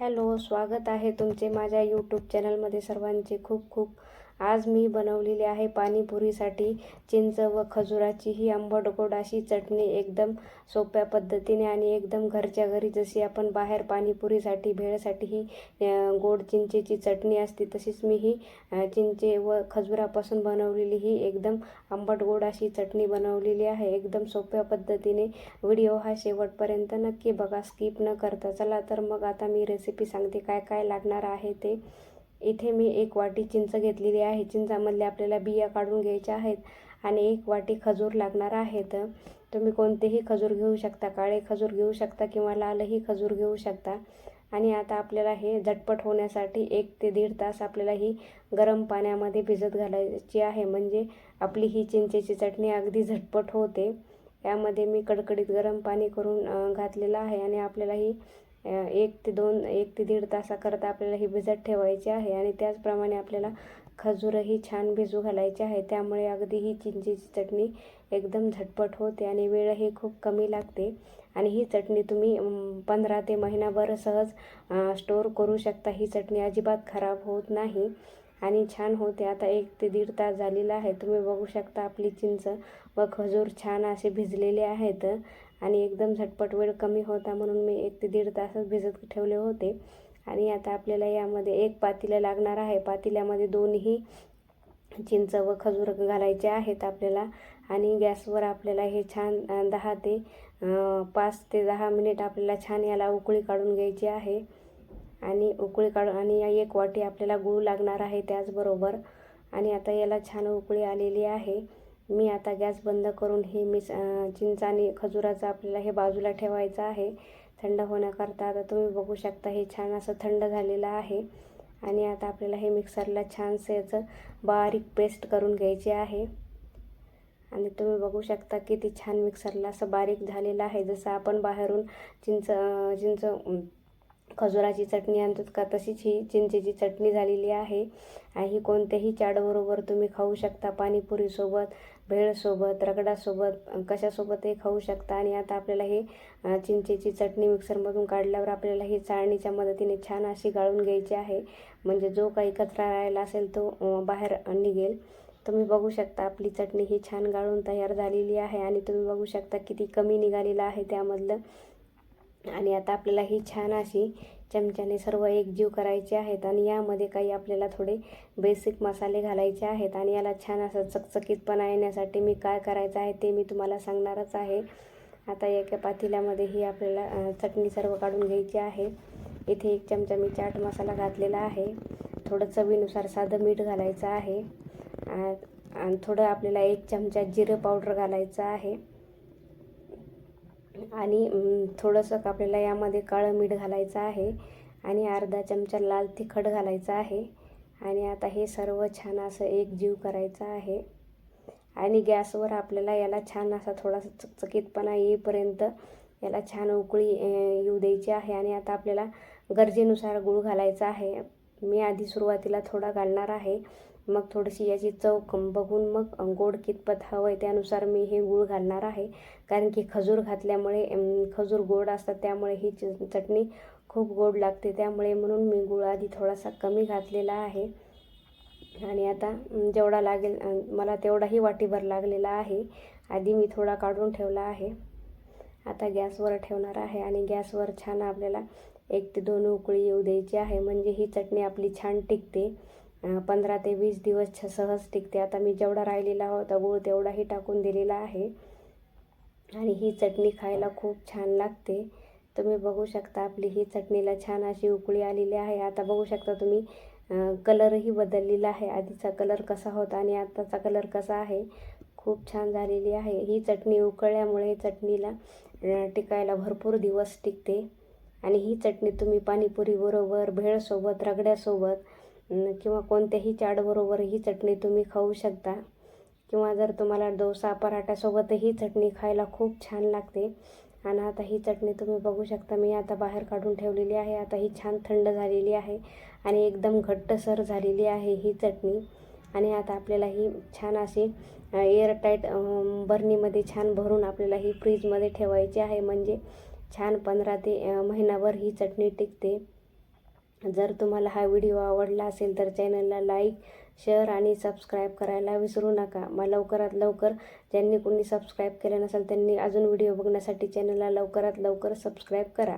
Hello स्वागत आहे तुमचे माझ्या यूट्यूब चॅनलमध्ये सर्वांचे खूप खूप आज मी बनवलेली आहे पाणीपुरीसाठी चिंच व खजुराची. ही आंबट गोड अशी चटणी एकदम सोप्या पद्धतीने आणि एकदम घरच्या घरी जशी आपण बाहेर पाणीपुरीसाठी भेळसाठी ही गोड चिंचेची चटणी असते तशीच मी ही चिंचे व खजुरापासून बनवलेली ही एकदम आंबट गोड अशी चटणी बनवलेली आहे. एकदम सोप्या पद्धतीने व्हिडिओ हा शेवटपर्यंत नक्की बघा स्किप न करता. चला तर मग आता मी रेसिपी सांगते काय काय लागणार आहे ते. इथे मी एक वाटी चिंच घेतलेली आहे. चिंचामधल्या आपल्याला बिया काढून घ्यायच्या आहेत आणि एक वाटी खजूर लागणार आहेत तुम्ही कोणतेही खजूर घेऊ शकता काळे खजूर घेऊ शकता किंवा लालही खजूर घेऊ शकता. आणि आता आपल्याला हे झटपट होण्यासाठी एक ते दीड तास आपल्याला ही गरम पाण्यामध्ये भिजत घालायची आहे. म्हणजे आपली ही चिंचेची चटणी अगदी झटपट होते. यामध्ये मी कडकडीत गरम पाणी करून घातलेलं आहे आणि आपल्याला ही एक ते दोन एक ते दीड तासाकरता आपल्याला ही भिजत ठेवायची आहे आणि त्याचप्रमाणे आपल्याला खजूरही छान भिजू घालायचे आहे. त्यामुळे अगदी ही चिंचेची चटणी एकदम झटपट होते आणि वेळही खूप कमी लागते. आणि ही चटणी तुम्ही पंधरा ते महिनाभर सहज स्टोअर करू शकता. ही चटणी अजिबात खराब होत नाही आणि छान होते. आता एक ते दीड तास झालेला आहे. तुम्ही बघू शकता आपली चिंच व खजूर छान असे भिजलेले आहेत. आणि एकदम झटपट वेळ कमी होता म्हणून मी एक ते दीड तासच भिजत ठेवले होते. आणि आता आपल्याला यामध्ये एक पातेल्या लागणार आहे. पातेल्यामध्ये दोन्ही चिंच व खजूर घालायचे आहेत आपल्याला. आणि गॅसवर आपल्याला हे छान दहा ते पाच ते दहा मिनिट आपल्याला छान याला उकळी काढून घ्यायची आहे. आणि उकळी काढून आणि एक वाटी आपल्याला गूळ लागणार आहे त्याचबरोबर. आणि आता याला छान उकळी आलेली आहे. मी आता गॅस बंद करून हे मिस चिंच आणि खजुराचं आपल्याला हे बाजूला ठेवायचं आहे. थंड होण्याकरता आता तुम्ही बघू शकता हे छान असं थंड झालेलं आहे. आणि आता आपल्याला हे मिक्सरला छानसे याचं बारीक पेस्ट करून घ्यायचे आहे. आणि तुम्ही बघू शकता किती छान मिक्सरला असं बारीक झालेलं आहे. जसं आपण बाहेरून चिंच चिंच खजुराची चटणी आणतो का? तशीच ही चिंचेची चटणी झालेली आहे. आणि ही कोणत्याही चाटबरोबर तुम्ही खाऊ शकता. पाणीपुरीसोबत भेळसोबत रगडासोबत कशासोबतही खाऊ शकता. आणि आता आपल्याला हे चिंचेची चटणी मिक्सरमधून काढल्यावर आपल्याला ही चाळणीच्या मदतीने छान अशी गाळून घ्यायची आहे. म्हणजे जो काही कचरा राहिला असेल तो बाहेर निघेल. तुम्ही बघू शकता आपली चटणी ही छान गाळून तयार झालेली आहे. आणि तुम्ही बघू शकता किती कमी निघालेलं आहे त्यामधलं. आणि आता आपल्याला ही छान अशी चमच्याने सर्व एकजीव करायचे आहेत आणि यामध्ये काही आपल्याला थोडे बेसिक मसाले घालायचे आहेत आणि याला छान असं चकचकीतपणा येण्यासाठी मी काय करायचं आहे ते मी तुम्हाला सांगणारच आहे. आता एका पातेल्यामध्ये ही आपल्याला चटणी सर्व काढून घ्यायची आहे. इथे एक चमचा मी चाट मसाला घातलेला आहे. थोडं चवीनुसार साधं मीठ घालायचं आहे. आणि थोडं आपल्याला एक चमचा जिरं पावडर घालायचं आहे. आणि थोडंसं आपल्याला यामध्ये काळं मीठ घालायचं आहे आणि अर्धा चमचा लाल तिखट घालायचं आहे. आणि आता हे सर्व छान असं एक जीव करायचं आहे. आणि गॅसवर आपल्याला याला छान असा थोडासा चकचकीतपणा येईपर्यंत याला छान उकळी येऊ द्यायची आहे. आणि आता आपल्याला गरजेनुसार गूळ घालायचा आहे. मी आधी सुरुवातीला थोडा घालणार आहे. मग थोडीशी याची चव बघून मग गोड कितपत हवं आहे त्यानुसार मी हे गूळ घालणार आहे. कारण की खजूर घातल्यामुळे खजूर गोड असतात त्यामुळे ही चटणी खूप गोड लागते. त्यामुळे म्हणून मी गूळ आधी थोडासा कमी घातलेला आहे. आणि आता जेवढा लागेल मला तेवढाही वाटीभर लागलेला आहे. आधी मी थोडा काढून ठेवला आहे. आता गॅसवर ठेवणार आहे आणि गॅसवर छान आपल्याला एक ते दोन उकळी येऊ द्यायची आहे. म्हणजे ही चटणी आपली छान टिकते. पंधरा ते वीस दिवस छ सहज टिकते. आता मी जेवढा राहिलेला होता गूळ तेवढाही टाकून दिलेला आहे. आणि ही चटणी खायला खूप छान लागते. तुम्ही बघू शकता आपली ही चटणीला छान अशी उकळी आलेली आहे. आता बघू शकता तुम्ही कलरही बदललेला आहे. आधीचा कलर कसा होता आणि आताचा कलर कसा आहे खूप छान झालेली आहे. ही चटणी उकळल्यामुळे चटणीला टिकायला भरपूर दिवस टिकते. आणि ही चटणी तुम्ही पाणीपुरीबरोबर भेळसोबत रगड्यासोबत किंवा कोणत्याही चाटबरोबर ही चटणी तुम्ही खाऊ शकता. किंवा जर तुम्हाला डोसा पराठ्यासोबतही ही चटणी खायला खूप छान लागते. आणि आता ही चटणी तुम्ही बघू शकता मी आता बाहेर काढून ठेवलेली आहे. आता ही छान थंड झालेली आहे आणि एकदम घट्टसर झालेली आहे ही चटणी. आणि आता आपल्याला ही छान अशी एअरटाईट बरणीमध्ये छान भरून आपल्याला ही फ्रीजमध्ये ठेवायची आहे. म्हणजे छान पंधरा ते महिनाभर ही चटणी टिकते. जर तुम्हाला हा व्हिडिओ आवडला असेल तर चॅनलला लाईक शेअर आणि सबस्क्राईब करायला विसरू नका. मग लवकरात लवकर ज्यांनी कोणी सबस्क्राईब केलं नसेल त्यांनी अजून व्हिडिओ बघण्यासाठी चॅनलला लवकरात लवकर सबस्क्राईब करा.